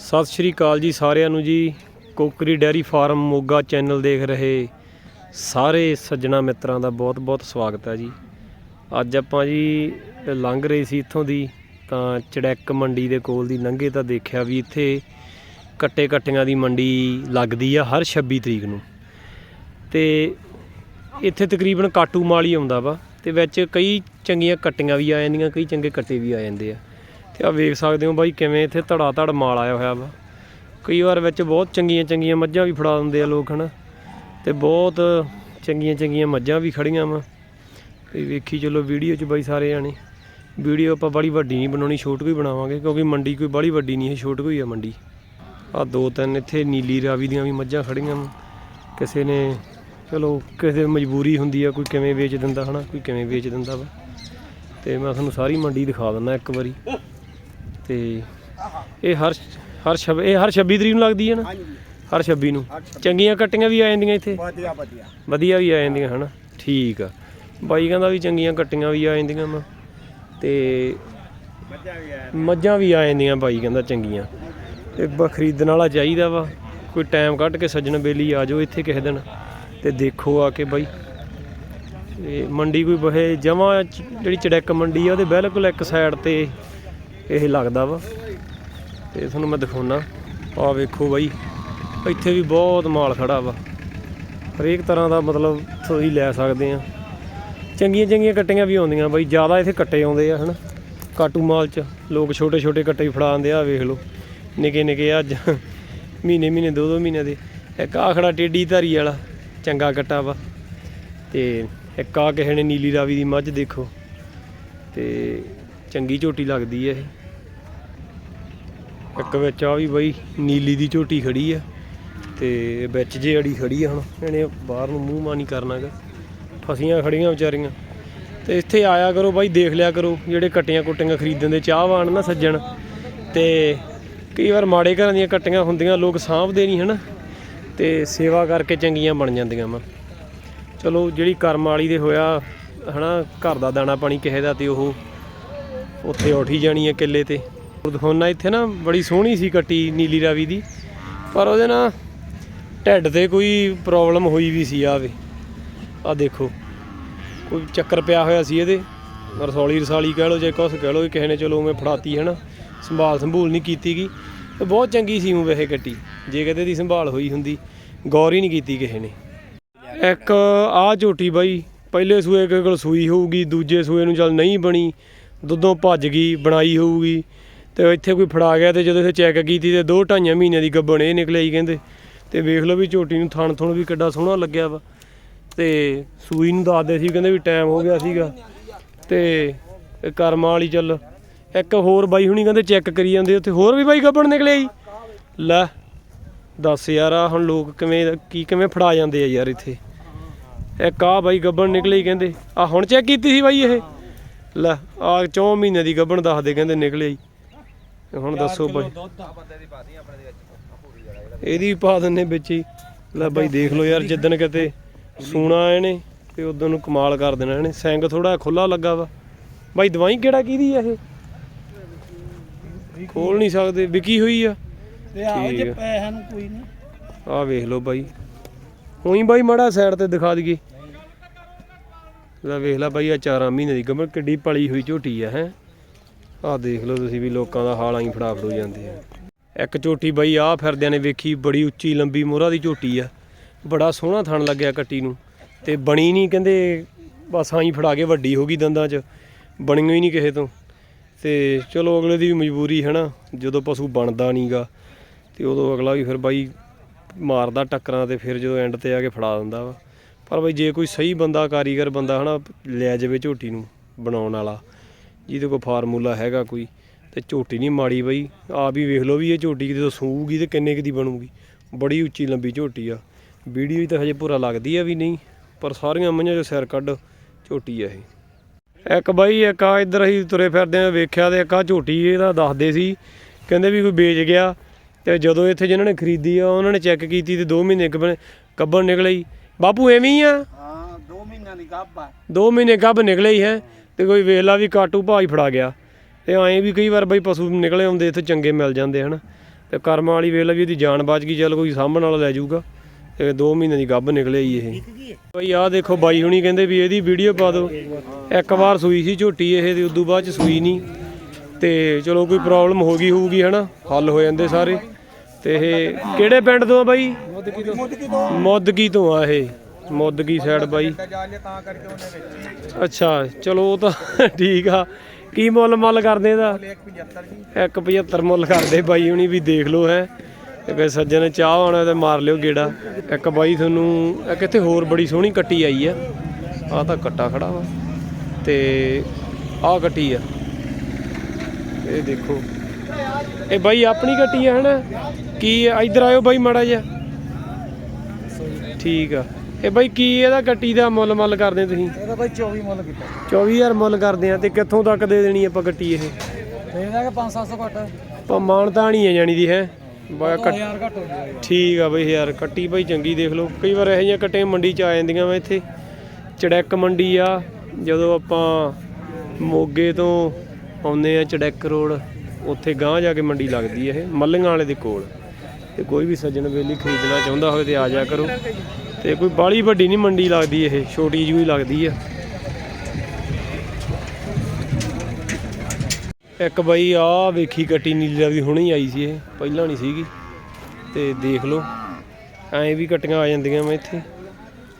ਸਤਿ ਸ਼੍ਰੀ ਅਕਾਲ ਜੀ ਸਾਰਿਆਂ ਨੂੰ ਜੀ। Kokri dairy farm Moga channel ਦੇਖ ਰਹੇ ਸਾਰੇ ਸੱਜਣਾ ਮਿੱਤਰਾਂ ਦਾ ਬਹੁਤ-ਬਹੁਤ ਸਵਾਗਤ ਹੈ ਜੀ। ਅੱਜ ਆਪਾਂ ਜੀ ਲੰਘ ਰਹੇ ਸੀ ਇੱਥੋਂ ਦੀ, ਤਾਂ ਚੜੈਕ ਮੰਡੀ ਦੇ ਕੋਲ ਦੀ ਲੰਘੇ ਤਾਂ ਦੇਖਿਆ ਵੀ ਇੱਥੇ ਕੱਟੇ ਕੱਟੀਆਂ ਦੀ ਮੰਡੀ ਲੱਗਦੀ ਆ ਹਰ 26 ਤਰੀਕ ਨੂੰ। ਤੇ ਇੱਥੇ ਤਕਰੀਬਨ ਕਾਟੂ ਮਾਲ ਹੀ ਆਉਂਦਾ ਵਾ, ਤੇ ਵਿੱਚ ਕਈ ਚੰਗੀਆਂ ਕੱਟੀਆਂ ਵੀ ਆ ਜਾਂਦੀਆਂ, ਕਈ ਚੰਗੇ ਕੱਟੇ ਵੀ ਆ ਜਾਂਦੇ ਆ। ਤੇ ਆ ਵੇਖ ਸਕਦੇ ਹੋ ਬਾਈ ਕਿਵੇਂ ਇੱਥੇ ਧੜਾ ਧੜ ਮਾਲ ਆਇਆ ਹੋਇਆ ਵਾ। ਕਈ ਵਾਰ ਵਿੱਚ ਬਹੁਤ ਚੰਗੀਆਂ ਚੰਗੀਆਂ ਮੱਝਾਂ ਵੀ ਫੜਾ ਦਿੰਦੇ ਆ ਲੋਕ ਹਨਾ। ਤੇ ਬਹੁਤ ਚੰਗੀਆਂ ਚੰਗੀਆਂ ਮੱਝਾਂ ਵੀ ਖੜੀਆਂ ਵਾ। ਤੇ ਵੇਖੀ ਚਲੋ ਵੀਡੀਓ 'ਚ ਬਾਈ ਸਾਰੇ ਜਾਣੇ। ਵੀਡੀਓ ਆਪਾਂ ਬੜੀ ਵੱਡੀ ਨਹੀਂ ਬਣਾਉਣੀ, ਛੋਟ ਕੋਈ ਬਣਾਵਾਂਗੇ ਕਿਉਂਕਿ ਮੰਡੀ ਕੋਈ ਬੜੀ ਵੱਡੀ ਨਹੀਂ ਹੈ, ਛੋਟ ਕੋਈ ਆ ਮੰਡੀ। ਆ ਦੋ ਤਿੰਨ ਇੱਥੇ ਨੀਲੀ ਰਾਵੀ ਦੀਆਂ ਵੀ ਮੱਝਾਂ ਖੜੀਆਂ ਕਿਸੇ ਨੇ ਚਲੋ ਕਿਸੇ ਮਜਬੂਰੀ ਹੁੰਦੀ ਆ, ਕੋਈ ਕਿਵੇਂ ਵੇਚ ਦਿੰਦਾ ਹਨਾ, ਕੋਈ ਕਿਵੇਂ ਵੇਚ ਦਿੰਦਾ ਵਾ। ਤੇ ਮੈਂ ਤੁਹਾਨੂੰ ਸਾਰੀ ਮੰਡੀ ਦਿਖਾ ਦਿੰਦਾ ਇੱਕ ਵਾਰੀ। ਤੇ ਇਹ ਹਰ ਹਰ ਸ਼ਬ ਇਹ ਹਰ 26 ਤਰੀਕ ਨੂੰ ਲੱਗਦੀ ਹੈ ਨਾ? ਹਾਂਜੀ। ਹਰ 26 ਨੂੰ। ਚੰਗੀਆਂ ਕੱਟੀਆਂ ਵੀ ਆ ਜਾਂਦੀਆਂ ਇੱਥੇ? ਵਧੀਆ ਵਧੀਆ। ਵਧੀਆ ਵੀ ਆ ਜਾਂਦੀਆਂ ਹਨਾ? ਠੀਕ ਆ। ਬਾਈ ਕਹਿੰਦਾ ਵੀ ਚੰਗੀਆਂ ਕੱਟੀਆਂ ਵੀ ਆ ਜਾਂਦੀਆਂ ਵਾ। ਤੇ ਮੱਝਾਂ ਵੀ ਆ ਮੱਝਾਂ ਵੀ ਆ ਜਾਂਦੀਆਂ ਬਾਈ ਕਹਿੰਦਾ ਚੰਗੀਆਂ। ਤੇ ਖਰੀਦਣ ਵਾਲਾ ਚਾਹੀਦਾ ਵਾ। ਕੋਈ ਟਾਈਮ ਕੱਢ ਕੇ ਸੱਜਣ ਬੇਲੀ ਆ ਜਾਓ ਇੱਥੇ ਕਿਸੇ ਦਿਨ। ਤੇ ਦੇਖੋ ਆ ਕੇ ਬਾਈ। ਇਹ ਮੰਡੀ ਕੋਈ ਬਹੇ ਜਮਾ ਜਿਹੜੀ ਚੜੈਕ ਮੰਡੀ ਆ ਉਹਦੇ ਬਿਲਕੁਲ ਇੱਕ ਸਾਈਡ ਤੇ ਇਹ ਲੱਗਦਾ ਵਾ। ਤੇ ਤੁਹਾਨੂੰ ਮੈਂ ਦਿਖਾਉਣਾ ਆ ਵੇਖੋ ਬਾਈ, ਇੱਥੇ ਵੀ ਬਹੁਤ ਮਾਲ ਖੜਾ ਵਾ। ਹਰੇਕ ਤਰ੍ਹਾਂ ਦਾ ਮਤਲਬ ਤੁਸੀਂ ਲੈ ਸਕਦੇ ਆ। ਚੰਗੀਆਂ ਚੰਗੀਆਂ ਕੱਟੀਆਂ ਵੀ ਆਉਂਦੀਆਂ ਬਾਈ, ਜ਼ਿਆਦਾ ਇੱਥੇ ਕੱਟੇ ਆਉਂਦੇ ਆ, ਹਨਾ। ਕਾਟੂ ਮਾਲ ਚ, ਲੋਕ ਛੋਟੇ ਛੋਟੇ ਕੱਟੇ ਵੀ ਫੜਾ ਆਉਂਦੇ ਆ ਵੇਖ ਲਓ। ਨਿੱਕੇ ਨਿੱਕੇ ਅੱਜ। ਮਹੀਨੇ ਮਹੀਨੇ ਦੋ ਦੋ। ਮਹੀਨੇ ਦੇ ਇੱਕ ਆਹ ਖੜਾ ਟੇਡੀ ਧਾਰੀ ਵਾਲਾ, ਚੰਗਾ ਕੱਟਾ ਵਾ। ਤੇ ਇੱਕ ਆ ਕਿਸੇ ਨੇ ਨੀਲੀ ਰਾਵੀ ਦੀ ਮੱਝ ਦੇਖੋ। ਤੇ ਚੰਗੀ ਝੋਟੀ ਲੱਗਦੀ ਹੈ ਇਹ। ਇੱਕ ਵਿੱਚ ਆ ਵੀ ਬਈ ਨੀਲੀ ਦੀ ਝੋਟੀ ਖੜੀ ਆ ਤੇ ਵਿੱਚ ਜੇ ਅੜੀ ਖੜੀ ਆ ਹੁਣ, ਇਹਨੇ ਬਾਹਰ ਨੂੰ ਮੂੰਹ ਮਾਨੀ ਕਰਨਾਗਾ। ਫਸੀਆਂ ਖੜੀਆਂ ਵਿਚਾਰੀਆਂ। ਤੇ ਇੱਥੇ ਆਇਆ ਕਰੋ ਬਾਈ, ਦੇਖ ਲਿਆ ਕਰੋ, ਜਿਹੜੇ ਕੱਟੀਆਂ ਕੁੱਟੀਆਂ ਖਰੀਦਣ ਦੇ ਚਾਹਵਾਨ ਨਾ ਸੱਜਣ। ਤੇ ਕਈ ਵਾਰ ਮਾੜੇ ਘਰਾਂ ਦੀਆਂ ਕੱਟੀਆਂ ਹੁੰਦੀਆਂ, ਲੋਕ ਸਾਂਭਦੇ ਨਹੀਂ ਹਨਾ। ਤੇ ਸੇਵਾ ਕਰਕੇ ਚੰਗੀਆਂ ਬਣ ਜਾਂਦੀਆਂ ਵਾ। ਚਲੋ, ਜਿਹੜੀ ਕਰਮ ਵਾਲੀ ਦੇ ਹੋਇਆ, ਹਨਾ, ਘਰ ਦਾ ਦਾਣਾ ਪਾਣੀ ਕਿਸੇ ਦਾ ਤੇ ਉਹ ਉੱਥੇ ਉੱਠ ਜਾਣੀ ਹੈ ਕਿੱਲੇ ਤੇ। ਦਿਖਾਉਣਾ ਇੱਥੇ ਨਾ ਬੜੀ ਸੋਹਣੀ ਸੀ ਕੱਟੀ ਨੀਲੀ ਰਾਵੀ ਦੀ, ਪਰ ਉਹਦੇ ਨਾਲ ਢਿੱਡ ਤੇ ਕੋਈ ਪ੍ਰੋਬਲਮ ਹੋਈ ਵੀ ਸੀ ਆਵੇ ਆ ਦੇਖੋ, ਕੋਈ ਚੱਕਰ ਪਿਆ ਹੋਇਆ ਸੀ ਇਹਦੇ। ਰਸੌਲੀ ਰਸਾਲੀ ਕਹਿ ਲਓ, ਜੇ ਕੁਛ ਕਹਿ ਲਓ ਕਿਸੇ ਨੇ ਚਲੋ ਮੈਂ ਫੜਾਤੀ ਹੈ ਨਾ ਸੰਭਾਲ ਸੰਭੂਲ ਨਹੀਂ ਕੀਤੀ ਗਈ ਬਹੁਤ ਚੰਗੀ ਸੀ ਉਹ ਵੈਸੇ ਕੱਟੀ। ਜੇ ਕਿਤੇ ਦੀ ਸੰਭਾਲ ਹੋਈ ਹੁੰਦੀ, ਗੌਰ ਹੀ ਨਹੀਂ ਕੀਤੀ ਕਿਸੇ ਨੇ। ਇੱਕ ਆਹ ਝੋਟੀ ਬਾਈ, ਪਹਿਲੇ ਸੂਏ ਕਿਸੇ ਕੋਲ ਸੂਈ ਹੋਊਗੀ, ਦੂਜੇ ਸੂਏ ਨੂੰ ਚੱਲ ਨਹੀਂ ਬਣੀ, ਦੁੱਧੋਂ ਭੱਜ ਗਈ, ਬਣਾਈ ਹੋਊਗੀ। ਤੇ ਇੱਥੇ ਕੋਈ ਫੜਾ ਗਿਆ ਤੇ ਜਦੋਂ ਇਹ ਚੈੱਕ ਕੀਤੀ ਤੇ ਦੋ ਢਾਈਆਂ ਮਹੀਨਿਆਂ ਦੀ ਗੱਬਣ ਇਹ ਨਿਕਲੇ ਹੀ ਕਹਿੰਦੇ। ਤੇ ਵੇਖ ਲਓ ਵੀ ਝੋਟੀ ਨੂੰ ਥਣ ਥਣ ਵੀ ਕਿੱਡਾ ਸੋਹਣਾ ਲੱਗਿਆ ਵਾ। ਤੇ ਸੂਈ ਨੂੰ ਦੱਸਦੇ ਸੀ ਕਹਿੰਦੇ ਵੀ ਟਾਈਮ ਹੋ ਗਿਆ ਸੀਗਾ। ਤੇ ਇਹ ਵਾਲੀ ਚੱਲ, ਇੱਕ ਹੋਰ ਬਾਈ ਹੁਣੀ ਕਹਿੰਦੇ ਚੈੱਕ ਕਰੀ ਜਾਂਦੇ, ਉੱਥੇ ਹੋਰ ਵੀ ਬਾਈ ਗੱਬਣ ਨਿਕਲੇ ਜੀ। ਲੈ, ਦੱਸ ਯਾਰ ਆ ਹੁਣ ਲੋਕ ਕਿਵੇਂ, ਕੀ ਕਿਵੇਂ ਫੜਾ ਜਾਂਦੇ ਆ ਯਾਰ ਇੱਥੇ। ਇੱਕ ਆ ਬਾਈ ਗੱਬਣ ਨਿਕਲੇ ਕਹਿੰਦੇ ਆ ਹੁਣ ਚੈੱਕ ਕੀਤੀ ਸੀ ਬਾਈ ਇਹ। ਲੈ ਆ 4 ਮਹੀਨੇ ਦੀ ਗੱਬਣ ਦੱਸਦੇ ਕਹਿੰਦੇ ਨਿਕਲੇ ਜੀ। ਤੇ ਹੁਣ ਦੱਸੋ ਬਾਈ। ਇਹਦੀ ਪਾ ਦਿੰਨੇ ਵਿੱਚ ਹੀ। ਲੈ ਬਾਈ ਦੇਖ ਲਓ ਯਾਰ ਜਿੱਦਣ ਕਿਤੇ ਸੂਣਾ ਇਹਨੇ ਤੇ ਉਦੋਂ ਨੂੰ ਕਮਾਲ ਕਰ ਦੇਣਾ ਇਹਨੇ। ਸਿੰਗ ਥੋੜਾ ਖੁੱਲਾ ਲੱਗਾ ਵਾ। ਬਾਈ ਦਵਾਈ ਕਿਹੜਾ ਕਿਹਦੀ ਆ ਇਹ? ਖੋਲ ਨਹੀਂ ਸਕਦੇ ਵਿਕੀ ਹੋਈ ਆ। ਤੇ ਆਓ ਜੇ ਆ। ਪੈਸਿਆਂ ਨੂੰ ਕੋਈ ਨਹੀਂ। ਆਹ ਵੇਖ ਲਓ ਬਾਈ। ਉਹੀ ਬਾਈ ਮੜਾ ਸਾਈਡ ਤੇ ਦਿਖਾ ਦਈਏ। ਲੈ ਵੇਖ ਲੈ ਬਾਈ ਆ 4 ਮਹੀਨੇ ਦੀ ਗਮਰ ਕਿੱਡੀ ਪਲੀ ਹੋਈ ਝੋਟੀ ਆ ਹੈ। ਆਹ ਦੇਖ ਲਓ ਤੁਸੀਂ ਵੀ ਲੋਕਾਂ ਦਾ ਹਾਲ ਆਈ ਫੜਾ ਫੜੂ ਜਾਂਦੇ ਆ। ਇੱਕ ਝੋਟੀ ਬਾਈ, ਆਹ ਫਿਰਦਿਆਂ ਨੇ ਵੇਖੀ, ਬੜੀ ਉੱਚੀ ਲੰਬੀ ਮੋਹਰਾ ਦੀ ਝੋਟੀ ਆ। ਬੜਾ ਸੋਹਣਾ ਥਣ ਲੱਗਿਆ ਕੱਟੀ ਨੂੰ। ਤੇ ਬਣੀ ਨਹੀਂ, ਕਹਿੰਦੇ ਬਸ ਆਈ ਫੜਾ ਕੇ ਵੱਡੀ ਹੋ ਗਈ ਦੰਦਾਂ 'ਚ। ਬਣੀ ਹੀ ਨਹੀਂ ਕਿਸੇ ਤੋਂ। ਤੇ ਚਲੋ ਅਗਲੇ ਦੀ ਵੀ ਮਜਬੂਰੀ ਹੈ ਨਾ, ਜਦੋਂ ਪਸ਼ੂ ਬਣਦਾ ਨਹੀਂਗਾ ਤੇ ਉਦੋਂ ਅਗਲਾ ਵੀ ਫਿਰ ਬਾਈ ਮਾਰਦਾ ਟੱਕਰਾਂ ਤੇ ਫਿਰ ਜਦੋਂ ਐਂਡ ਤੇ ਆ ਕੇ ਫੜਾ ਦਿੰਦਾ ਵਾ। ਪਰ ਬਈ ਜੇ ਕੋਈ ਸਹੀ ਬੰਦਾ, ਕਾਰੀਗਰ ਬੰਦਾ ਹਨਾ, ਲੈ ਜਾਵੇ ਝੋਟੀ ਨੂੰ ਬਣਾਉਣ ਵਾਲਾ। ਜਿਹਦੇ ਕੋਲ ਫਾਰਮੂਲਾ ਹੈਗਾ ਕੋਈ ਤੇ ਝੋਟੀ ਨਹੀਂ ਮਾੜੀ ਬਈ। ਆਪ ਹੀ ਵੇਖ ਲਓ ਵੀ ਇਹ ਝੋਟੀ ਕਿਤੇ ਸੂਊਗੀ ਤੇ ਕਿੰਨੇ ਕੁ ਦੀ ਬਣੂਗੀ। ਬੜੀ ਉੱਚੀ ਲੰਬੀ ਝੋਟੀ ਆ। ਵੀਡੀਓ ਤਾਂ ਹਜੇ ਪੂਰਾ ਲੱਗਦੀ ਆ ਵੀ ਨਹੀਂ ਪਰ ਸਾਰੀਆਂ ਮਈਆਂ 'ਚੋਂ ਸਿਰ ਕੱਢ ਝੋਟੀ ਆ ਇਹ। ਇੱਕ ਬਾਈ ਇੱਕ ਆ ਇੱਧਰ ਅਸੀਂ ਤੁਰੇ ਫਿਰਦੇ ਆ ਵੇਖਿਆ ਤੇ ਇੱਕ ਆ ਝੋਟੀ ਇਹਦਾ ਦੱਸਦੇ ਸੀ ਕਹਿੰਦੇ ਵੀ ਕੋਈ ਵੇਚ ਗਿਆ ਤੇ ਜਦੋਂ ਇੱਥੇ ਜਿਨ੍ਹਾਂ ਨੇ ਖਰੀਦੀ ਆ ਉਹਨਾਂ ਨੇ ਚੈੱਕ ਕੀਤੀ ਤੇ 2 ਮਹੀਨੇ ਕੱਬਣ ਕੱਬਣ ਨਿਕਲੇ ਹੀ। ਬਾਪੂ ਐਵੇਂ ਹੀ ਆ? ਹਾਂ 2 ਮਹੀਨਿਆਂ ਦੀ ਗੱਭ ਆ। 2 ਮਹੀਨੇ ਗੱਬ ਨਿਕਲੇ ਹੀ ਹੈ। ਤੇ ਕੋਈ ਵੇਖ ਲਾ ਵੀ ਕਾਟੂ ਭਾਈ ਫੜਾ ਗਿਆ। ਤੇ ਐਂ ਵੀ ਕਈ ਵਾਰ ਬਈ ਪਸ਼ੂ ਨਿਕਲੇ ਆਉਂਦੇ ਇੱਥੇ ਚੰਗੇ ਮਿਲ ਜਾਂਦੇ ਹਨ। ਤੇ ਕਰਮਾਂ ਵਾਲੀ ਵੇਲੇ ਵੀ ਇਹਦੀ ਜਾਨ ਬਚ ਗਈ ਚੱਲ ਕੋਈ ਸਾਂਭਣ ਵਾਲਾ ਲੈ ਜਾਊਗਾ। ਤੇ 2 ਮਹੀਨੇ ਦੀ ਗੱਭ ਨਿਕਲੇ ਹੀ ਇਹ। ਬਈ ਆਹ ਦੇਖੋ ਬਾਈ ਹੁਣੀ ਕਹਿੰਦੇ ਵੀ ਇਹਦੀ ਵੀਡੀਓ ਪਾ ਦਿਓ। ਇੱਕ ਵਾਰ ਸੂਈ ਸੀ ਝੋਟੀ ਇਹ ਤੇ ਉਦੋਂ ਬਾਅਦ ਚ ਸੂਈ ਨਹੀਂ। ਤੇ ਚਲੋ ਕੋਈ ਪ੍ਰੋਬਲਮ ਹੋ ਗਈ ਹੋਊਗੀ ਹਨਾ। ਹੱਲ ਹੋ ਜਾਂਦੇ ਸਾਰੇ। ਤੇ ਇਹ ਕਿਹੜੇ ਪਿੰਡ ਤੋਂ ਆ ਬਾਈ? ਮੁੱਦਕੀ ਤੋਂ। ਮੁੱਦਕੀ ਤੋਂ ਆ ਇਹ। ਮੁੱਦਕੀ ਸਾਈਡ ਬਾਈ। ਤਾਂ ਕਰਕੇ ਉਹਨੇ ਵਿੱਚ ਅੱਛਾ, ਚਲੋ ਉਹ ਤਾਂ ਠੀਕ ਆ। ਕੀ ਮੁੱਲ ਮੱਲ ਕਰਦੇ ਇਹਦਾ? 175 ਜੀ 175 ਮੁੱਲ ਕਰਦੇ ਬਾਈ ਹੁਣੀ ਵੀ ਦੇਖ ਲਓ ਹੈ। ਤੇ ਕੋਈ ਸੱਜਣ ਚਾਹ ਆਉਣਾ ਤੇ ਮਾਰ ਲਿਓ ਗੇੜਾ। ਇੱਕ ਬਾਈ ਤੁਹਾਨੂੰ, ਇੱਕ ਇੱਥੇ ਹੋਰ ਬੜੀ ਸੋਹਣੀ ਕੱਟੀ ਆਈ ਆ। ਆਹ ਤਾਂ ਕੱਟਾ ਖੜਾ ਵਾ। ਤੇ ਆਹ ਕੱਟੀ ਆ। ਇਹ ਦੇਖੋ। ਇਹ ਬਾਈ ਆਪਣੀ ਕੱਟੀ ਆ, ਹਨਾ? ਕੀ ਇੱਧਰ ਆਇਓ ਬਾਈ ਮਾੜਾ ਜਿਹਾ। ਠੀਕ ਆ। ਇਹ ਬਾਈ ਕੀ ਇਹਦਾ ਕੱਟੀ ਦਾ ਮੁੱਲ ਮੱਲ ਕਰਦੇ ਤੁਸੀਂ? ਇਹਦਾ ਬਾਈ 24 ਮੁੱਲ ਕੀਤਾ। 24000 ਮੁੱਲ ਕਰਦੇ ਆ ਤੇ ਕਿੱਥੋਂ ਤੱਕ ਦੇ ਦੇਣੀ ਆਪਾਂ ਕੱਟੀ ਇਹ? ਦੇ ਦਾਂਗੇ 5-700 ਘੱਟ। ਪਾ ਮਾਨਤਾ ਨਹੀਂ ਹੈ ਜਾਣੀ ਦੀ ਹੈ? ਬਾ ਕੱਟ 1000 ਘੱਟ ਹੋ ਜਾਏਗਾ ਠੀਕ ਆ ਬਈ ਯਾਰ ਕੱਟੀ ਚੰਗੀ ਦੇਖ ਲਓ। ਕਈ ਵਾਰ ਇਹੋ ਜਿਹੀਆਂ ਕੱਟੇ ਮੰਡੀ ਚ ਆ ਜਾਂਦੀਆਂ ਵਾ ਇੱਥੇ। ਚੜੈਕ ਮੰਡੀ ਆ ਜਦੋਂ ਆਪਾਂ ਮੋਗੇ ਤੋਂ ਆਉਂਦੇ ਆ ਚੜੈਕ ਰੋਡ ਉੱਥੇ ਗਾਂਹ ਜਾ ਕੇ ਮੰਡੀ ਲੱਗਦੀ ਇਹ ਮੱਲੀਆਂ ਵਾਲੇ ਦੇ ਕੋਲ। ਤੇ ਕੋਈ ਵੀ ਸੱਜਣ ਵੇਲੀ ਖਰੀਦਣਾ ਚਾਹੁੰਦਾ ਹੋਵੇ ਤੇ ਆ ਜਾ ਕਰੋ। ਤੇ ਕੋਈ ਬਾਲੀ ਵੱਡੀ ਨਹੀਂ ਮੰਡੀ ਲੱਗਦੀ ਇਹ, ਛੋਟੀ ਜਿਹੀ ਲੱਗਦੀ ਆ। ਇੱਕ ਬਾਈ ਆ ਵੇਖੀ ਕੱਟੀ ਨੀਲੀ ਦੀ ਹੁਣੇ ਆਈ ਸੀ ਇਹ, ਪਹਿਲਾਂ ਨਹੀਂ ਸੀਗੀ। ਤੇ ਦੇਖ ਲਓ, ਐਂ ਵੀ ਕੱਟੀਆਂ ਆ ਜਾਂਦੀਆਂ ਮੈਂ ਇੱਥੇ।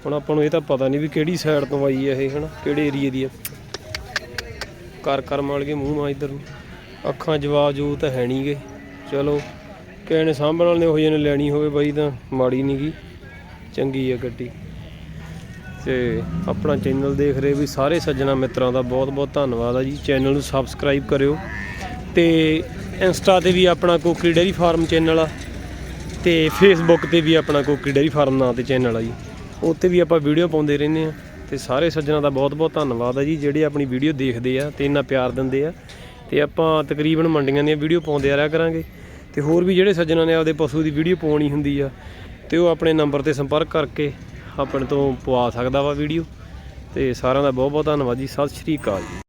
ਹੁਣ ਆਪਾਂ ਨੂੰ ਇਹ ਤਾਂ ਪਤਾ ਨਹੀਂ ਵੀ ਕਿਹੜੀ ਸਾਈਡ ਤੋਂ ਆਈ ਹੈ ਇਹ, ਹਨਾ? ਕਿਹੜੇ ਏਰੀਏ ਦੀ ਆ। ਕਰ ਕਰ ਮਾਲ ਕੇ ਮੂੰਹ ਮਾ ਇੱਧਰ ਨੂੰ। ਅੱਖਾਂ ਜਵਾਬ ਜੂ ਤਾਂ ਹੈ ਨਹੀਂਗੇ ਚਲੋ, ਕਿਸੇ ਨੇ ਸਾਂਭਣ ਵਾਲੇ ਨੇ, ਉਹ ਜਿਹੇ ਨੇ ਲੈਣੀ ਹੋਵੇ ਬਾਈ ਤਾਂ ਮਾੜੀ ਨਹੀਂ ਗੀ ਚੰਗੀ ਆ ਗੱਡੀ। ਤੇ ਆਪਣਾ ਚੈਨਲ ਦੇਖ ਰਹੇ ਵੀ ਸਾਰੇ ਸੱਜਣਾ ਮਿੱਤਰਾਂ ਦਾ ਬਹੁਤ ਬਹੁਤ ਧੰਨਵਾਦ ਆ ਜੀ। ਚੈਨਲ ਨੂੰ ਸਬਸਕ੍ਰਾਈਬ ਕਰਿਓ। ਤੇ ਇੰਸਟਾ ਤੇ ਵੀ ਆਪਣਾ ਕੋਕਰੀ ਡੇਰੀ ਫਾਰਮ ਚੈਨਲ ਆ। ਤੇ ਫੇਸਬੁੱਕ ਤੇ ਵੀ ਆਪਣਾ ਕੋਕਰੀ ਡੇਰੀ ਫਾਰਮ ਨਾਂ ਤੇ ਚੈਨਲ ਆ ਜੀ। ਉੱਤੇ ਵੀ ਆਪਾਂ ਵੀਡੀਓ ਪਾਉਂਦੇ ਰਹਿੰਦੇ ਆ। ਤੇ ਸਾਰੇ ਸੱਜਣਾ ਦਾ ਬਹੁਤ ਬਹੁਤ ਧੰਨਵਾਦ ਆ ਜੀ, ਜਿਹੜੇ ਆਪਣੀ ਵੀਡੀਓ ਦੇਖਦੇ ਆ ਤੇ ਇੰਨਾ ਪਿਆਰ ਦਿੰਦੇ ਆ। ਤੇ ਆਪਾਂ ਤਕਰੀਬਨ ਮੰਡੀਆਂ ਦੀਆਂ ਵੀਡੀਓ ਪਾਉਂਦੇ ਆ, ਰਿਹਾ ਕਰਾਂਗੇ। ਤੇ ਹੋਰ ਵੀ ਜਿਹੜੇ ਸੱਜਣਾ ਨੇ ਆਪਦੇ ਪਸ਼ੂ ਦੀ ਵੀਡੀਓ ਪਾਉਣੀ ਹੁੰਦੀ ਆ ਤੇ ਉਹ ਆਪਣੇ ਨੰਬਰ ਤੇ ਸੰਪਰਕ ਕਰਕੇ ਆਪਣੇ ਤੋਂ ਪਵਾ ਸਕਦਾ ਵਾ ਵੀਡੀਓ। ਤੇ ਸਾਰਿਆਂ ਦਾ ਬਹੁਤ ਬਹੁਤ ਧੰਨਵਾਦ ਜੀ। ਸਤਿ ਸ਼੍ਰੀ ਅਕਾਲ ਜੀ।